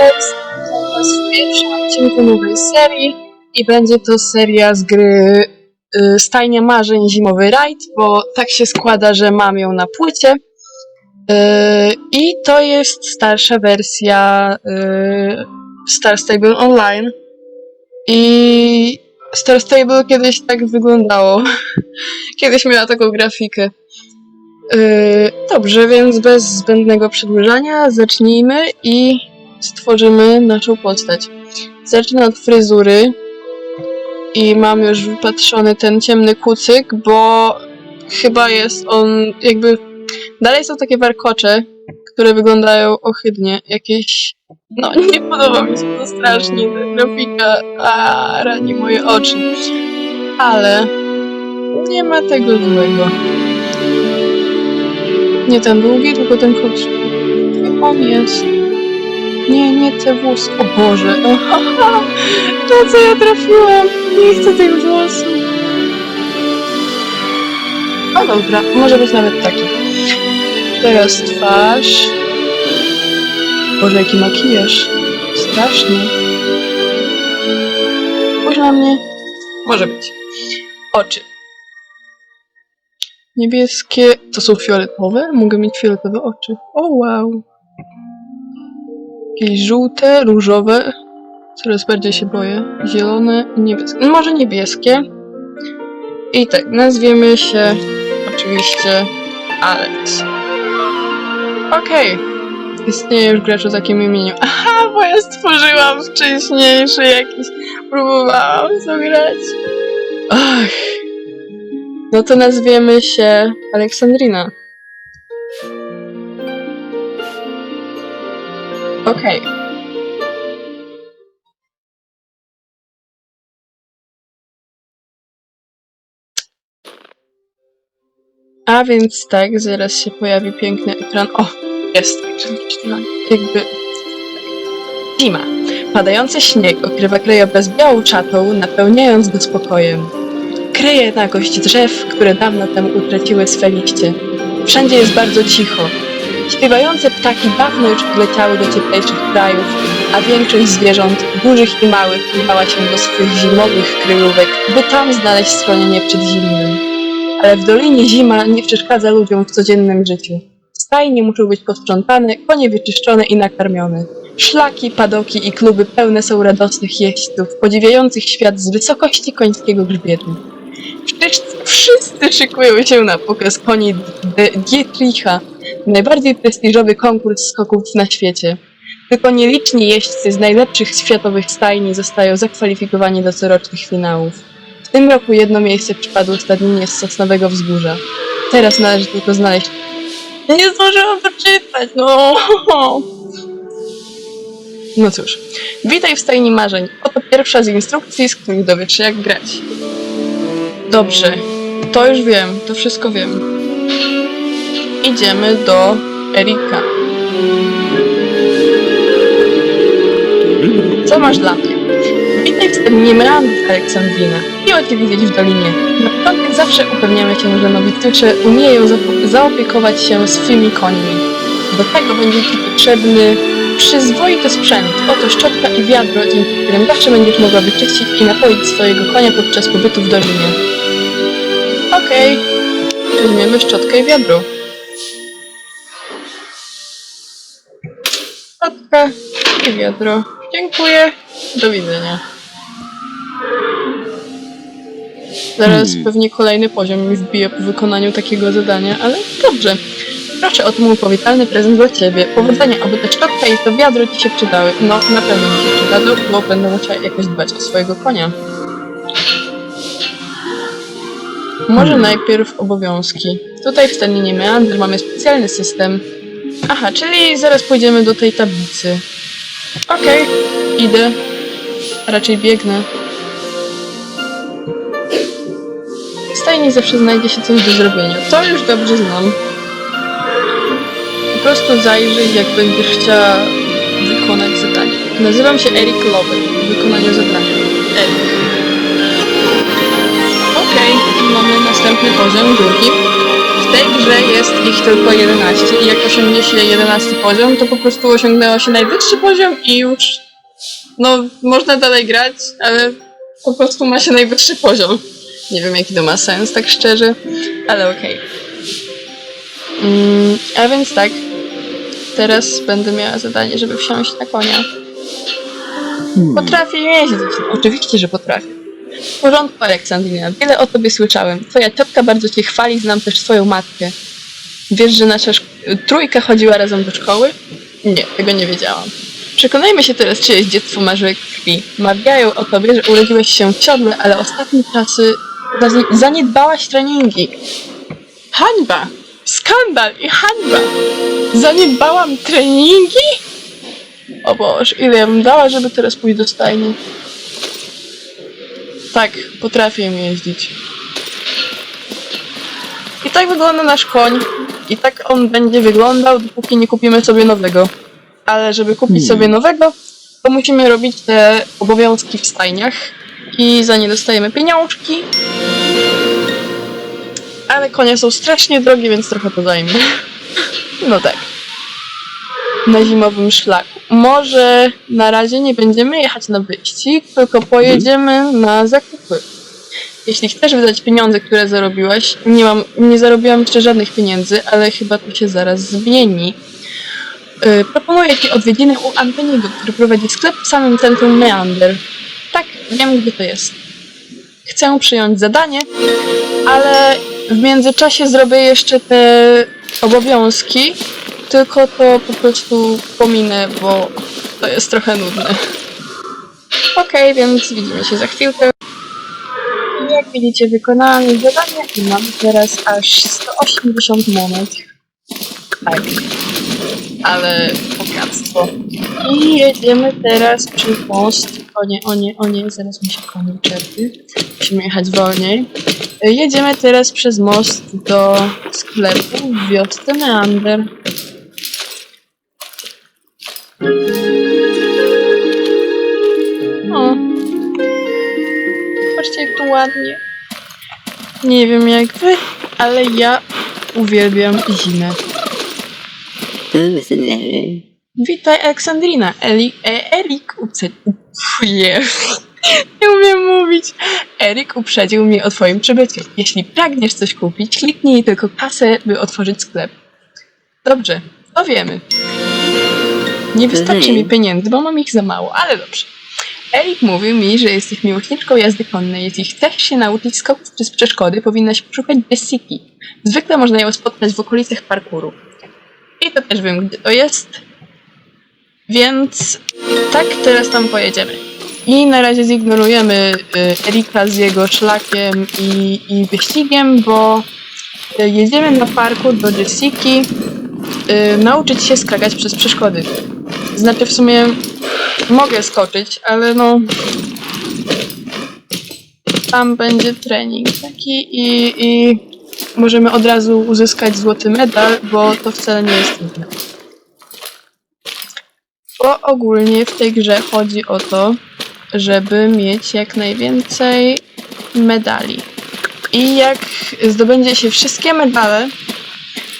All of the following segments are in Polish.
Alex. Witam Was w pierwszym odcinku nowej serii i będzie to seria z gry y, Stajnia Marzeń Zimowy Raid, bo tak się składa, że mam ją na płycie. Y, I to jest starsza wersja y, Star Stable Online. I Star Stable kiedyś tak wyglądało. kiedyś miała taką grafikę. Yy, dobrze, więc bez zbędnego przedłużania zacznijmy i stworzymy naszą postać. Zacznę od fryzury i mam już wypatrzony ten ciemny kucyk, bo chyba jest on jakby... Dalej są takie warkocze, które wyglądają ohydnie. Jakieś... No, nie podoba mi się to strasznie, ta grafika a, rani moje oczy. Ale nie ma tego złego. Nie ten długi, tylko ten krótszy. On jest? Nie, nie te włosy. O Boże! To co ja trafiłam! Nie chcę tych włosów. O dobra, może być nawet taki. Teraz twarz. Boże, jaki makijaż. Strasznie. Spójrz na mnie. Może być. Oczy. Niebieskie. To są fioletowe? Mogę mieć fioletowe oczy. O wow. Jakieś żółte, różowe. Coraz bardziej się boję. Zielone, niebieskie. No Może niebieskie. I tak, nazwiemy się oczywiście Alex. Okej. Istnieje już gracz o takim imieniu. Aha, bo ja stworzyłam wcześniejszy jakiś. Próbowałam zagrać. Ach. No to nazwiemy się Aleksandrina. Okej. A więc tak, zaraz się pojawi piękny ekran. O, jest. Jakby... Zima. Padający śnieg okrywa krajobraz białą czatą, napełniając go spokojem. Kryje nagość drzew, które dawno temu utraciły swe liście. Wszędzie jest bardzo cicho. Śpiewające ptaki dawno już odleciały do cieplejszych krajów, a większość zwierząt, dużych i małych, udała się do swych zimowych kryjówek, by tam znaleźć schronienie przed zimnym. Ale w Dolinie zima nie przeszkadza ludziom w codziennym życiu. Stajnie muszą być posprzątane, konie wyczyszczone i nakarmione. Szlaki, padoki i kluby pełne są radosnych jeźdźców, podziwiających świat z wysokości końskiego grzbietu. Wszyscy, wszyscy szykują się na pokaz koni Dietricha, najbardziej prestiżowy konkurs skoków na świecie. Tylko nieliczni jeźdźcy z najlepszych światowych stajni zostają zakwalifikowani do corocznych finałów. W tym roku jedno miejsce przypadło stadninie z Sosnowego Wzgórza. Teraz należy tylko znaleźć... Nie zdążyłam doczytać, no! No cóż, witaj w stajni marzeń. Oto pierwsza z instrukcji, z których dowiesz się jak grać. Dobrze, to już wiem, to wszystko wiem. Idziemy do Erika. Co masz dla mnie? Witaj w stadninie Meandr, Aleksandrina. Miło Cię widzieć w Dolinie. Na początek zawsze upewniamy się, że nowicjusze umieją zaopiekować się swymi końmi. Do tego będzie Ci potrzebny przyzwoity sprzęt. Oto szczotka i wiadro, dzięki którym zawsze będziesz mogła wyczyścić i napoić swojego konia podczas pobytu w Dolinie. Okej, weźmiemy szczotkę i wiadro. Szczotka i wiadro. Dziękuję. Do widzenia. Zaraz Hmm. pewnie kolejny poziom mi wbije po wykonaniu takiego zadania, ale dobrze. Proszę, oto mój powitalny prezent dla Ciebie. Powodzenia, aby ta szczotka i to wiadro Ci się przydały. No, na pewno mi się przydadzą, bo będę musiała jakoś dbać o swojego konia. Może Hmm. najpierw obowiązki. Tutaj w staninie Meandr mamy specjalny system. Aha, czyli zaraz pójdziemy do tej tablicy. Okej, idę. A raczej biegnę. W stajni zawsze znajdzie się coś do zrobienia. To już dobrze znam. Po prostu zajrzyj, jak będziesz chciała wykonać zadanie. Nazywam się Eric Lobel w wykonaniu zadania. Eric. Okej, mamy następny poziom, drugi. Jest ich tylko 11 i jak osiągnie się 11 poziom, to po prostu osiągnęło się najwyższy poziom i już no można dalej grać, ale po prostu ma się najwyższy poziom. Nie wiem jaki to ma sens, tak szczerze, ale okej. Mm, a więc tak, teraz będę miała zadanie, żeby wsiąść na konia. Potrafię jeździć. Oczywiście, że potrafię. W porządku, Aleksandrina. Wiele o tobie słyszałem. Twoja ciotka bardzo cię chwali, znam też twoją matkę. Wiesz, że nasza trójka chodziła razem do szkoły? Nie, tego nie wiedziałam. Przekonajmy się teraz, czyjeś dziecko marzy krwi. Mawiają o tobie, że urodziłeś się w siodle, ale ostatnie czasy zaniedbałaś treningi. Hańba! Skandal i hańba! Zaniedbałam treningi? O Boże, ile ja bym dała, żeby teraz pójść do stajni? Tak, potrafię jeździć. I tak wygląda nasz koń. I tak on będzie wyglądał, dopóki nie kupimy sobie nowego. Ale żeby kupić Hmm. sobie nowego, to musimy robić te obowiązki w stajniach. I za nie dostajemy pieniążki. Ale konie są strasznie drogie, więc trochę to zajmie. No tak. Na zimowym szlaku. Może na razie nie będziemy jechać na wyścig, tylko pojedziemy na zakupy. Jeśli chcesz wydać pieniądze, które zarobiłeś, nie mam, nie zarobiłam jeszcze żadnych pieniędzy, ale chyba to się zaraz zmieni. Yy, proponuję Ci odwiedziny u Antoniego, który prowadzi sklep w samym centrum Meander. Tak, wiem gdzie to jest. Chcę przyjąć zadanie, ale w międzyczasie zrobię jeszcze te obowiązki, tylko to po prostu pominę, bo to jest trochę nudne. Okej, więc widzimy się za chwilkę. Jak widzicie, wykonałam już zadanie i mam teraz aż 180 monet. Tak. Ale bogactwo. I jedziemy teraz przez most. O nie, o nie, o nie, zaraz mi się koni czerpie. Musimy jechać wolniej. Jedziemy teraz przez most do sklepu w wiosce Neander. O. Patrzcie jak tu ładnie. Nie wiem jak wy, ale ja uwielbiam zimę. Witaj Aleksandrina. Eli, e, Erik. Nie umiem mówić. Erik uprzedził mnie o twoim przybyciu. Jeśli pragniesz coś kupić, kliknij tylko kasę, by otworzyć sklep. Dobrze, to wiemy. Nie wystarczy mi pieniędzy, bo mam ich za mało, ale dobrze. Erik mówił mi, że jesteś miłośniczką jazdy konnej. Jeśli chcesz się nauczyć skoków przez przeszkody, powinnaś poszukać Jessiki. Zwykle można ją spotkać w okolicach parkuru. I to też wiem, gdzie to jest. Więc tak, teraz tam pojedziemy. I na razie zignorujemy y, Erika z jego szlakiem i, i wyścigiem, bo y, jedziemy na parku do Jessiki y, nauczyć się skakać przez przeszkody. Znaczy w sumie mogę skoczyć, ale no tam będzie trening taki i, i możemy od razu uzyskać złoty medal, bo to wcale nie jest trudne. Bo ogólnie w tej grze chodzi o to, żeby mieć jak najwięcej medali. I jak zdobędzie się wszystkie medale,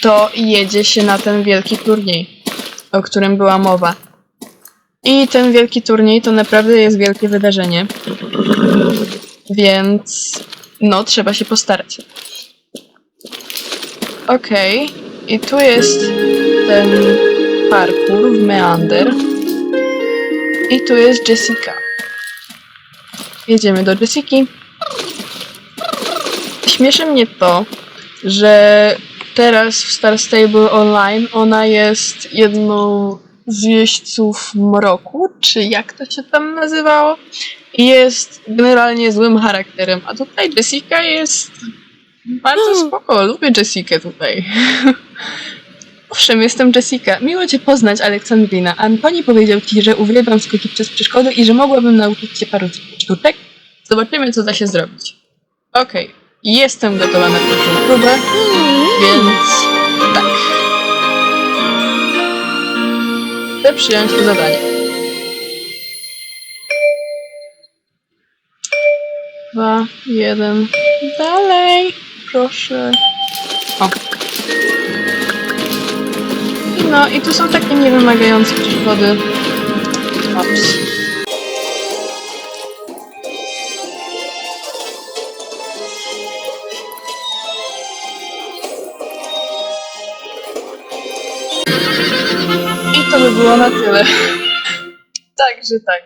to jedzie się na ten wielki turniej, o którym była mowa. I ten wielki turniej to naprawdę jest wielkie wydarzenie. Więc no, trzeba się postarać. Okej, i tu jest ten parkour w Meander. I tu jest Jessica. Jedziemy do Jessiki. Śmieszy mnie to, że teraz w Star Stable Online ona jest jedną z jeźdźców mroku, czy jak to się tam nazywało. I jest generalnie złym charakterem, a tutaj Jessica jest bardzo spoko, lubię Jessikę tutaj. Owszem, jestem Jessica. Miło Cię poznać, Aleksandrina. Antoni powiedział Ci, że uwielbiam skoki przez przeszkody i że mogłabym nauczyć Cię paru sztuczek. Zobaczymy, co da się zrobić. Okej, jestem gotowa na pierwszą próbę, więc tak. Chcę przyjąć to zadanie. Dwa, jeden, dalej, proszę. O. No i tu są takie niewymagające przeszkody. Ops. Było na tyle. Także tak.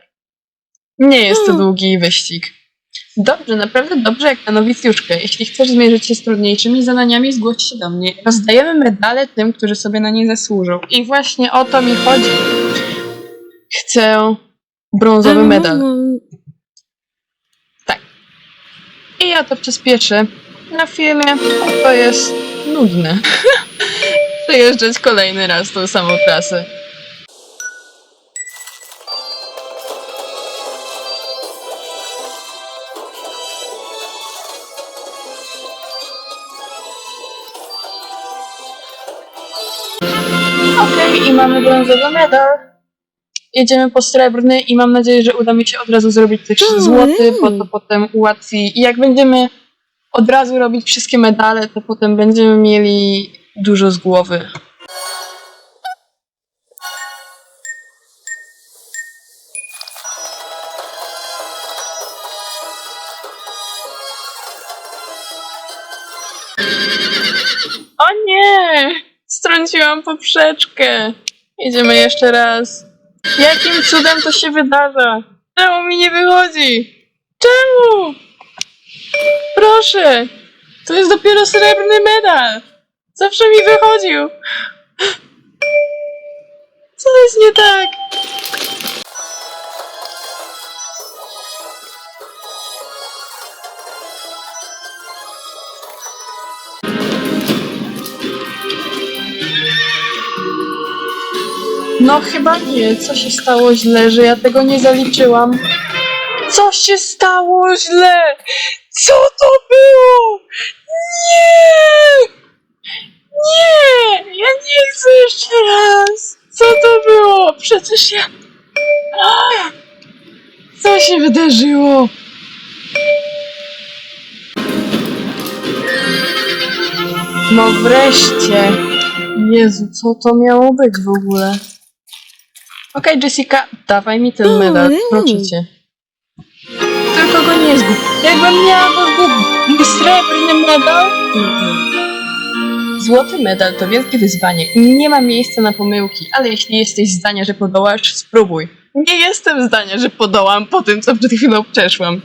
Nie jest to długi wyścig. Dobrze, naprawdę dobrze jak na nowicjuszkę. Jeśli chcesz zmierzyć się z trudniejszymi zadaniami, zgłoś się do mnie. Rozdajemy medale tym, którzy sobie na nie zasłużą. I właśnie o to mi chodzi. Chcę brązowy medal. I ja to przyspieszę. Na filmie to jest nudne. Przejeżdżać kolejny raz tą samą trasę. Brązowy medal. Jedziemy po srebrny i mam nadzieję, że uda mi się od razu zrobić też Mm. złoty, bo to potem ułatwi. I jak będziemy od razu robić wszystkie medale, to potem będziemy mieli dużo z głowy. O nie! Strąciłam poprzeczkę. Jedziemy jeszcze raz. Jakim cudem to się wydarza? Czemu mi nie wychodzi? Czemu? Proszę! To jest dopiero srebrny medal! Zawsze mi wychodził! No chyba nie. Co się stało źle, że ja tego nie zaliczyłam? Co się stało źle? Co to było? Nie! Nie! Ja nie chcę jeszcze raz! Co to było? Przecież ja... Co się wydarzyło? No wreszcie! Jezu, co to miało być w ogóle? Okej, Jessica, dawaj mi ten medal, Mm. proszę cię. Tylko go nie zgub. Jakbym miała go zgubić. Mój srebrny medal? Złoty medal to wielkie wyzwanie i nie ma miejsca na pomyłki, ale jeśli jesteś zdania, że podołasz, spróbuj. Nie jestem zdania, że podołam po tym, co przed chwilą przeszłam.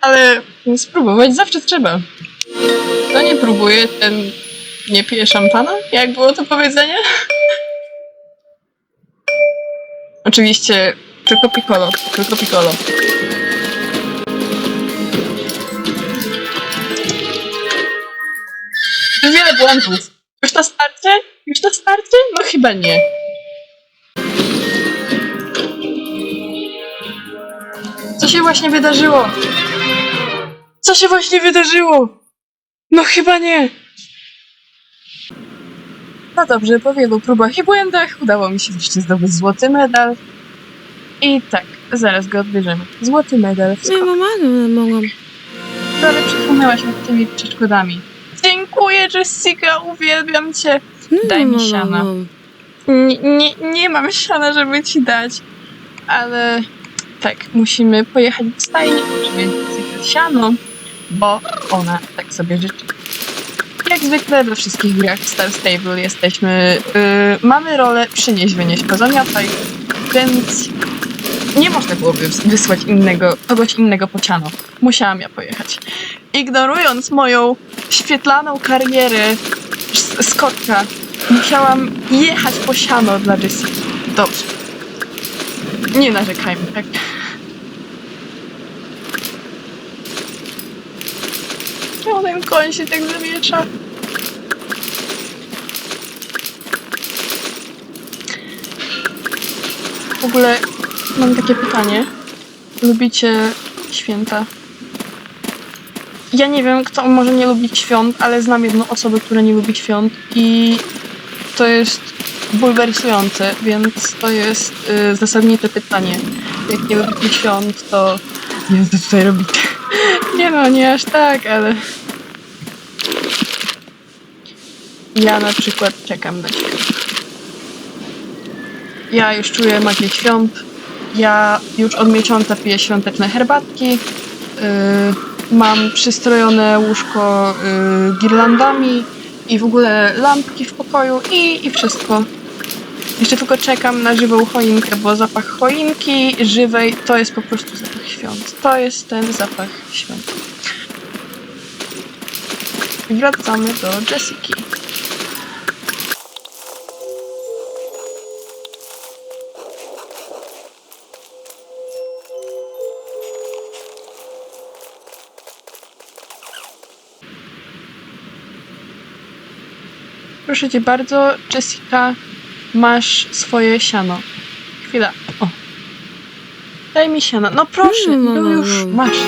Ale spróbować zawsze trzeba. Kto nie próbuje, ten nie pije szampana? Jak było to powiedzenie? Oczywiście, tylko piccolo, tylko piccolo. Wiele błędów. Już to starczy? Już to starczy? No chyba nie. Co się właśnie wydarzyło? Co się właśnie wydarzyło? No chyba nie. No dobrze, po wielu próbach i błędach udało mi się wreszcie zdobyć złoty medal. I tak, zaraz go odbierzemy. Złoty medal w Nie, no, mogłam. Prawie przesunęłaś nad tymi przeszkodami. Dziękuję, Jessica, uwielbiam cię. Daj mi No, no, siana. no. Nie, nie, nie mam siana, żeby ci dać, ale tak, musimy pojechać do stajni, żeby zjechać siano, bo ona tak sobie życzy. Jak zwykle we wszystkich grach Star Stable jesteśmy, yy, mamy rolę przynieść, wynieść, pozamiataj, więc nie można było wys- wysłać innego, kogoś innego po ciano. Musiałam ja pojechać. Ignorując moją świetlaną karierę s- skoczka, musiałam jechać po siano dla Jessica. Dobrze. Nie narzekajmy, tak? Czemu ten koń się tak zamiesza? W ogóle mam takie pytanie. Lubicie święta? Ja nie wiem, kto może nie lubić świąt, ale znam jedną osobę, która nie lubi świąt i to jest bulwersujące, więc to jest y, zasadnicze pytanie. Jak nie lubicie świąt, to nie wiem, co tutaj robicie. Nie no, nie aż tak, ale... Ja na przykład czekam na ciebie. Ja już czuję magię świąt. Ja już od miesiąca piję świąteczne herbatki. Yy, mam przystrojone łóżko yy, girlandami i w ogóle lampki w pokoju i, i wszystko. Jeszcze tylko czekam na żywą choinkę, bo zapach choinki żywej to jest po prostu zapach świąt. To jest ten zapach świąt. Wracamy do Jessiki. Proszę cię bardzo, Jessica, masz swoje siano. Chwila. O. Daj mi siano. No proszę, No, no, no no, już no. masz.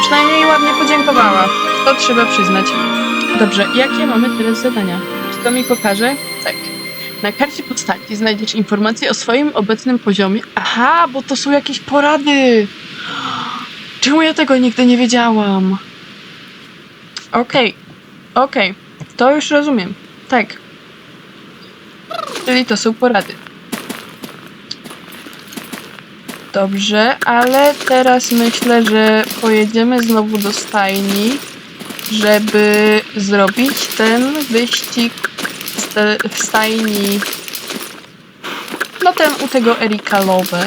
Przynajmniej ładnie podziękowała. To trzeba przyznać. Dobrze, jakie mamy teraz zadania? Czy to mi pokaże? Tak. Na karcie postaci znajdziesz informacje o swoim obecnym poziomie. Aha, bo to są jakieś porady. Czemu ja tego nigdy nie wiedziałam? Okej, okej, to już rozumiem. Tak. Czyli to są porady. Dobrze, ale teraz myślę, że pojedziemy znowu do stajni, żeby zrobić ten wyścig w stajni. No ten u tego Erika Love.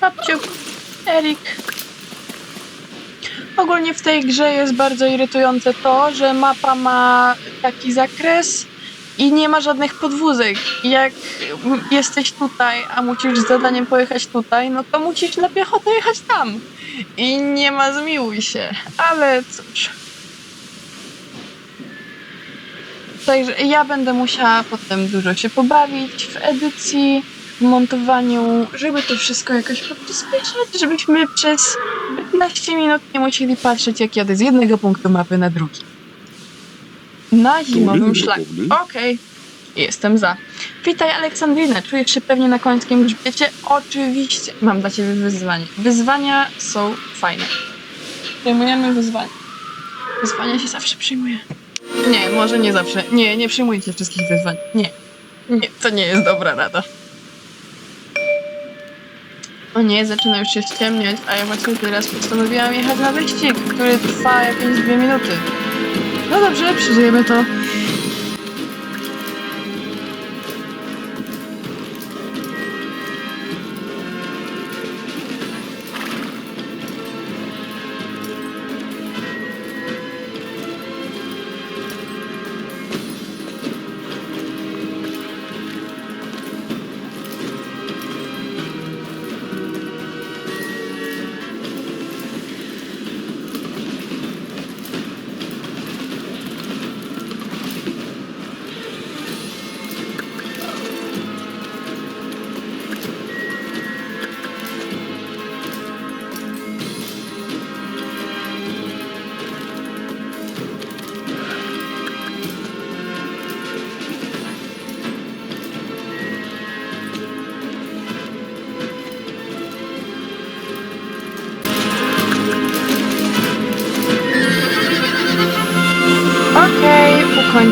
Babciu, Erik. Ogólnie w tej grze jest bardzo irytujące to, że mapa ma taki zakres i nie ma żadnych podwózek. Jak jesteś tutaj, a musisz z zadaniem pojechać tutaj, no to musisz na piechotę jechać tam. I nie ma zmiłuj się. Ale cóż. Także ja będę musiała potem dużo się pobawić w edycji, w montowaniu, żeby to wszystko jakoś podpisywać, żebyśmy przez 15 minut nie musieli patrzeć, jak jadę z jednego punktu mapy na drugi. Na zimowym szlaku. Okej, jestem za. Witaj Aleksandrina, czujesz się pewnie na końskim grzbiecie? Oczywiście. Mam dla ciebie wyzwanie. Wyzwania są fajne. Przyjmujemy wyzwania. Wyzwania się zawsze przyjmuje. Nie, może nie zawsze. Nie, nie przyjmujcie wszystkich wyzwań. Nie. Nie, to nie jest dobra rada. O nie, zaczyna już się ściemniać, a ja właśnie teraz postanowiłam jechać na wyścig, który trwa jakieś dwie minuty. No dobrze, przeżyjemy to.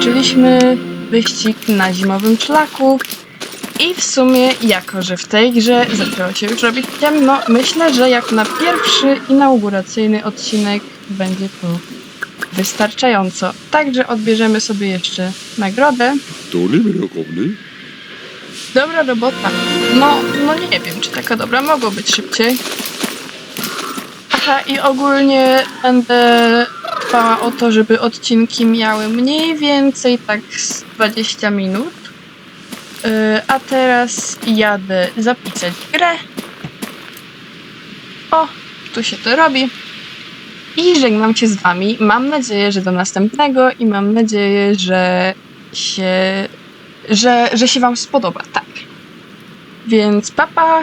Okej, ukończyliśmy wyścig na zimowym szlaku. I w sumie, jako że w tej grze zaczęło się już robić ciemno, myślę, że jak na pierwszy inauguracyjny odcinek będzie to wystarczająco. Także odbierzemy sobie jeszcze nagrodę. Dobra robota. No, no nie wiem, czy taka dobra. Mogło być szybciej. Aha, i ogólnie będę dbała o to, żeby odcinki miały mniej więcej tak z 20 minut. Yy, a teraz jadę zapisać grę. O, tu się to robi. I żegnam się z wami. Mam nadzieję, że do następnego i mam nadzieję, że się że, że się Wam spodoba, tak. Więc papa,